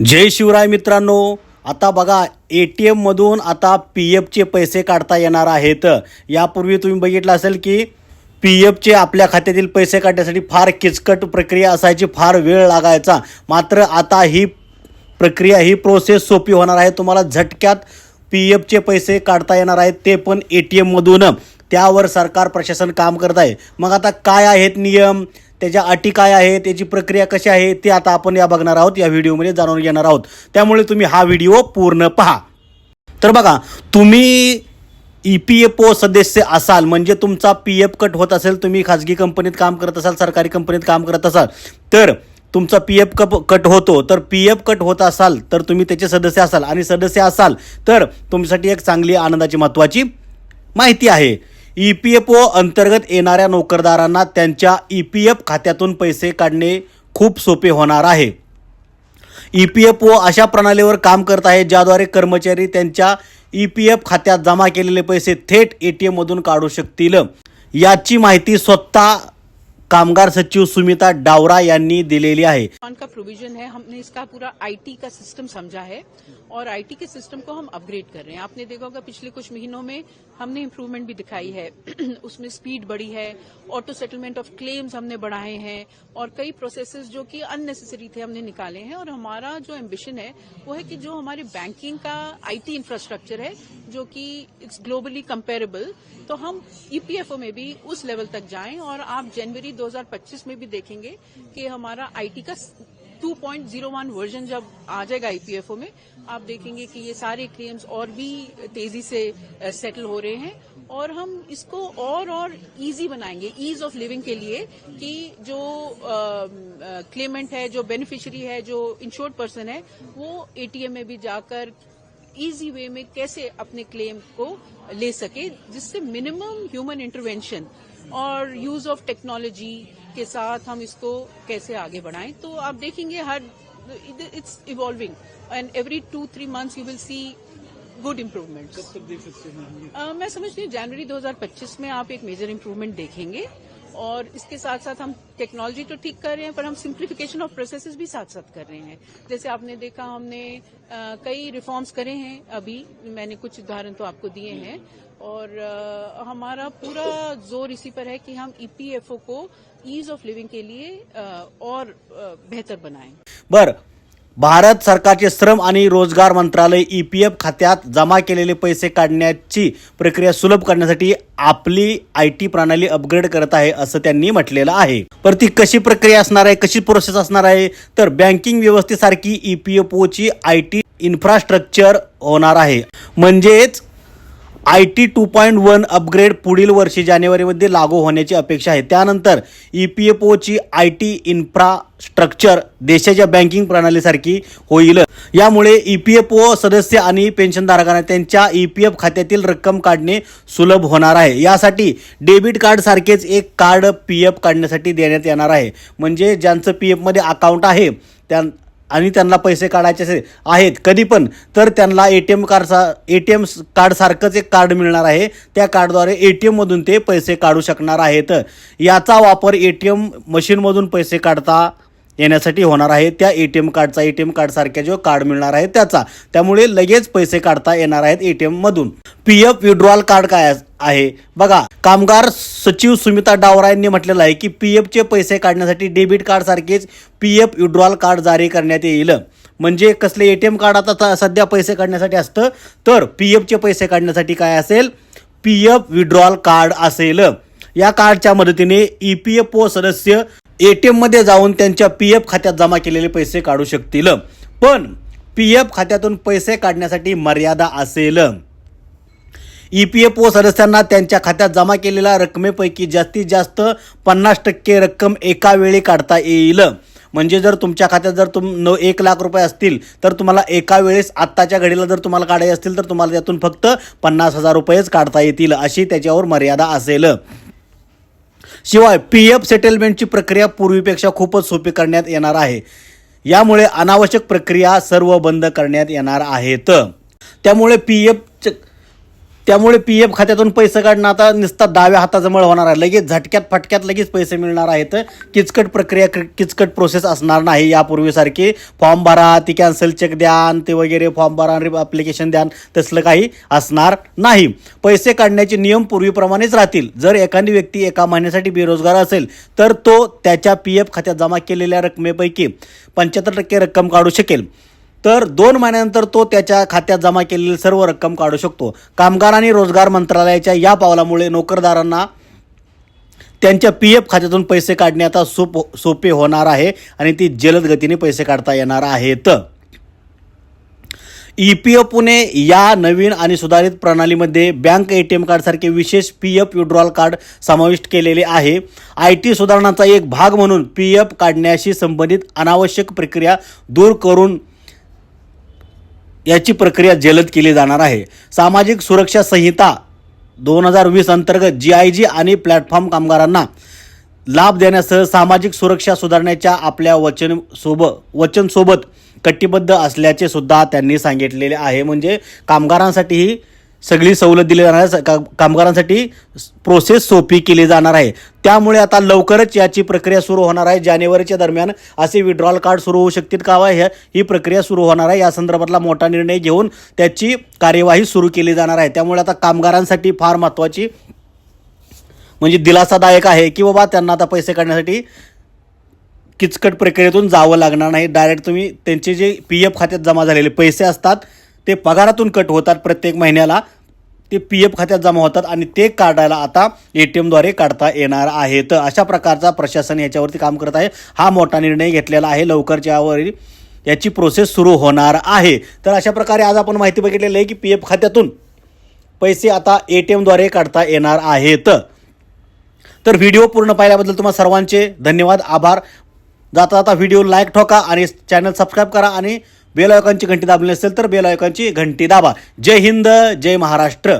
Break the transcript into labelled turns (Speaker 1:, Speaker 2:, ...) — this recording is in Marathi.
Speaker 1: जय शिवराय मित्रांनो आता बघा ए टी एममधून आता पी एफचे पैसे काढता येणार आहेत. यापूर्वी तुम्ही बघितलं असेल की पी एफचे आपल्या खात्यातील पैसे काढण्यासाठी फार किचकट प्रक्रिया असायची फार वेळ लागायचा. मात्र आता ही प्रक्रिया ही प्रोसेस सोपी होणार आहे. तुम्हाला झटक्यात पी एफचे पैसे काढता येणार आहेत ते पण ए टी एममधून त्यावर सरकार प्रशासन काम करत आहे. मग आता काय आहेत नियम? त्याच्या अटी काय आहे त्याची प्रक्रिया कशी आहे ते आता आपण या बघणार आहोत या व्हिडिओमध्ये जाणून घेणार आहोत. त्यामुळे तुम्ही हा व्हिडिओ पूर्ण पहा. तर बघा तुम्ही ई पी एफ ओ सदस्य असाल म्हणजे तुमचा पी एफ कट होत असेल तुम्ही खाजगी कंपनीत काम करत असाल सरकारी कंपनीत काम करत असाल तर तुमचा पी एफ कप कट होतो तर पी एफ कट होत असाल तर तुम्ही त्याचे सदस्य असाल. आणि सदस्य असाल तर तुमच्यासाठी एक चांगली आनंदाची महत्त्वाची माहिती आहे. ई पी एफ ओ अंतर्गत येणाऱ्या नोकरदारांना त्यांच्या ई पी एफ खात्यातून पैसे काढणे खूप सोपे होणार आहे. ई पी एफ ओ अशा प्रणालीवर काम करत आहे ज्याद्वारे कर्मचारी त्यांच्या ई पी एफ खात्यात जमा केलेले पैसे थेट ए टी एममधून काढू शकतील. याची माहिती स्वतः कामगार सचिव सुमिता डावरा यांनी दिलेली आहे.
Speaker 2: का प्रोविजन है हमने इसका पूरा आईटी का सिस्टम समझा है। और आईटी के सिस्टम को हम अपग्रेड कर रहे हैं। आपने देखा होगा पिछले कुछ महीनों में हमने इम्प्रूवमेंट भी दिखाई है। उसमें स्पीड बढ़ी है ऑटो सेटलमेंट ऑफ़ क्लेम्स हमने बढ़ाए हैं और कई प्रोसेसेस जो कि अननेसेसरी थे हमने निकाले हैं और हमारा जो एम्बिशन है, वो है कि जो हमारे बैंकिंग का आईटी इंफ्रास्ट्रक्चर है, जो कि इट्स ग्लोबली कंपेरेबल तो हम ईपीएफओ में भी उस लेवल तक जाएँ और आप जनवरी 2025 में भी देखेंगे कि हमारा आईटी का 2.01 वर्जन जब आ जाएगा ईपीएफओ में, आप देखेंगे कि ये सारे क्लेम्स और भी तेज़ी से सेटल हो रहे हैं और हम इसको और और इजी बनाएँगे ईज ऑफ़ लिविंग के लिए कि जो क्लेमेंट है, जो बेनिफिशियरी है, जो इंश्योर्ड पर्सन है, वो एटीएम में भी जाकर इजी वे में कैसे अपने क्लेम को ले सके, जिससे मिनिमम ह्यूमन इंटरवेंशन और यूज़ ऑफ़ टेक्नोलॉजी के साथ हम इसको कैसे आगे बढ़ाएँ। तो आप देखेंगे हर it's evolving and every two three months you will see good improvement मैं समझती हूँ जनवरी 2025 में आप एक मेजर इम्प्रूवमेंट देखेंगे और इसके साथ साथ हम टेक्नोलॉजी तो ठीक कर रहे हैं पर हम सिंप्लीफिकेशन ऑफ़ प्रोसेसेस भी साथ साथ कर रहे हैं। जैसे आपने देखा हमने अ, कई रिफॉर्म्स करे हैं अभी। मैंने कुछ उदाहरण तो आपको दिए हैं। और आ, हमारा पूरा जोर इसी पर है कि हम ईपीएफओ को ईज ऑफ लिविंग के लिए आ, और बेहतर बनाएं।
Speaker 1: बर भारत सरकारचे श्रम आणि रोजगार मंत्रालय ई पी एफ खात्यात जमा केलेले पैसे काढण्याची प्रक्रिया सुलभ करण्यासाठी आपली आय टी प्रणाली अपग्रेड करत आहे असं त्यांनी म्हटलेलं आहे. पर ती कशी प्रक्रिया असणार आहे कशी प्रोसेस असणार आहे? तर बँकिंग व्यवस्थेसारखी ई पी एफ ओची आय टी इन्फ्रास्ट्रक्चर होणार आहे. म्हणजेच I T two point one upgrade पुढील वर्षी जानेवारीमध्ये लागू होण्याची अपेक्षा आहे. त्यानंतर ई पी एफ ओची आय टी इन्फ्रास्ट्रक्चर देशाच्या बँकिंग प्रणालीसारखी होईल. यामुळे ई पी एफ ओ सदस्य आणि पेन्शनधारकांना त्यांच्या ई पी एफ खात्यातील रक्कम काढणे सुलभ होणार आहे. यासाठी डेबिट कार्डसारखेच एक कार्ड पी एफ काढण्यासाठी देण्यात येणार आहे. म्हणजे ज्यांचं पी एफमध्ये अकाउंट आहे त्या आणि त्यांना पैसे काढायचे असे- आहेत कधी पण. तर त्यांना ए टी एम कार्डचा ए टी एम कार्डसारखंच एक कार्ड मिळणार आहे. त्या कार्डद्वारे ए टी एममधून ते पैसे काढू शकणार आहेत. याचा वापर ए टी एम मशीनमधून पैसे काढता येण्यासाठी होणार आहे. त्या ए टी एम कार्डचा ए टी एम कार्डसारख्या जो कार्ड मिळणार आहे त्याचा. त्यामुळे लगेच पैसे काढता येणार आहेत ए टी एममधून पी एफ विड्रॉल कार्ड काय आहे? बघा कामगार सचिव सुमिता डावरा यांनी म्हटलेलं आहे की पी एफचे पैसे काढण्यासाठी डेबिट कार्डसारखेच पी एफ विड्रॉल कार्ड जारी करण्यात येईल. म्हणजे कसले ए टी एम कार्ड आता स- सध्या पैसे काढण्यासाठी असतं? तर पी एफचे पैसे काढण्यासाठी काय असेल? पी एफ विड्रॉल कार्ड असेल. या कार्डच्या मदतीने ई पी एफ ओ सदस्य ए टी एममध्ये जाऊन त्यांच्या पी एफ खात्यात जमा केलेले पैसे काढू शकतील. पण पी एफ खात्यातून पैसे काढण्यासाठी मर्यादा असेल. ई पी एफ ओ सदस्यांना त्यांच्या खात्यात जमा केलेल्या रकमेपैकी जास्तीत जास्त पन्नास टक्के रक्कम एका वेळी काढता येईल. म्हणजे जर तुमच्या खात्यात जर तुम न एक लाख रुपये असतील तर तुम्हाला एका वेळेस आत्ताच्या घडीला जर तुम्हाला काढायचे असतील तर तुम्हाला त्यातून फक्त पन्नास हजार रुपयेच काढता येतील अशी त्याच्यावर मर्यादा असेल. शिवाय पी एफ सेटलमेंटची प्रक्रिया पूर्वीपेक्षा खूपच सोपी करण्यात येणार आहे. यामुळे अनावश्यक प्रक्रिया सर्व बंद करण्यात येणार आहेत. त्यामुळे पी एफ त्यामुळे पी एफ खात्यातून पैसे काढणं आता नुसता डाव्या हाताजवळ होणार आहे. लगेच झटक्यात फटक्यात लगेच पैसे मिळणार आहेत. किचकट प्रक्रिया क- किचकट प्रोसेस असणार नाही. यापूर्वीसारखी फॉर्म भरा ती कॅन्सल चेक द्या ते वगैरे फॉर्म भरा ॲप्लिकेशन द्या तसलं काही असणार नाही. पैसे काढण्याचे नियम पूर्वीप्रमाणेच राहतील. जर एखादी व्यक्ती एका महिन्यासाठी बेरोजगार असेल तर तो त्याच्या पी एफ खात्यात जमा केलेल्या रकमेपैकी पंच्याहत्तर टक्के रक्कम काढू शकेल. तर दोन महिन्यानंतर तो त्याच्या खात्यात जमा केलेली सर्व रक्कम काढू शकतो. कामगार आणि रोजगार मंत्रालयाच्या या पावलामुळे नोकरदारांना त्यांच्या पी एफ खात्यातून पैसे काढणे आता सोप सोपे होणार आहे आणि ती जलद गतीने पैसे काढता येणार आहेत. ई पी एफ या नवीन आणि सुधारित प्रणालीमध्ये बँक ए टी एम कार्डसारखे विशेष पी एफ विड्रॉल कार्ड समाविष्ट केलेले आहे. आय टी सुधारणांचा एक भाग म्हणून पी एफ काढण्याशी संबंधित अनावश्यक प्रक्रिया दूर करून याची प्रक्रिया जलद केली जाणार आहे. सामाजिक सुरक्षा संहिता दोन हजार वीस अंतर्गत जी आय जी आणि प्लॅटफॉर्म कामगारांना लाभ देण्यासह सामाजिक सुरक्षा सुधारण्याच्या आपल्या वचन सोब वचनसोबत कटिबद्ध असल्याचे सुद्धा त्यांनी सांगितलेले आहे. म्हणजे कामगारांसाठीही सगळी सवलत दिली जाणार आहे. का- कामगारांसाठी प्रोसेस सोपी केली जाणार आहे. त्यामुळे आता लवकरच याची प्रक्रिया सुरू होणार आहे. जानेवारीच्या दरम्यान असे विड्रॉल कार्ड सुरू होऊ शकतील का? वा ह्या ही प्रक्रिया सुरू होणार आहे. या संदर्भातला मोठा निर्णय घेऊन त्याची कार्यवाही सुरू केली जाणार आहे. त्यामुळे आता कामगारांसाठी फार महत्त्वाची म्हणजे दिलासादायक आहे की बाबा त्यांना आता पैसे काढण्यासाठी किचकट प्रक्रियेतून जावं लागणार नाही. डायरेक्ट तुम्ही त्यांचे जे पी एफ खात्यात जमा झालेले पैसे असतात ते पगारातून कट होतात प्रत्येक महिन्याला. ते पी एफ खात्यात जमा होतात आणि ते काढायला आता ए टी एमद्वारे काढता येणार आहेत. अशा प्रकारचा प्रशासन याच्यावरती काम करत आहे. हा मोठा निर्णय घेतलेला आहे. लवकरच याची प्रोसेस सुरू होणार आहे. तर अशा प्रकारे आज आपण माहिती बघितलेली आहे की पी एफ खात्यातून पैसे आता ए टी एमद्वारे काढता येणार आहेत. तर व्हिडिओ पूर्ण पाहिल्याबद्दल तुम्हाला सर्वांचे धन्यवाद आभार. जाता जाता व्हिडिओ लाईक ठोका आणि चॅनल सबस्क्राईब करा आणि बेल आयकॉनची घंटी दाबली नसेल तर बेल आयकॉनची घंटी दाबा. जय हिंद जय महाराष्ट्र.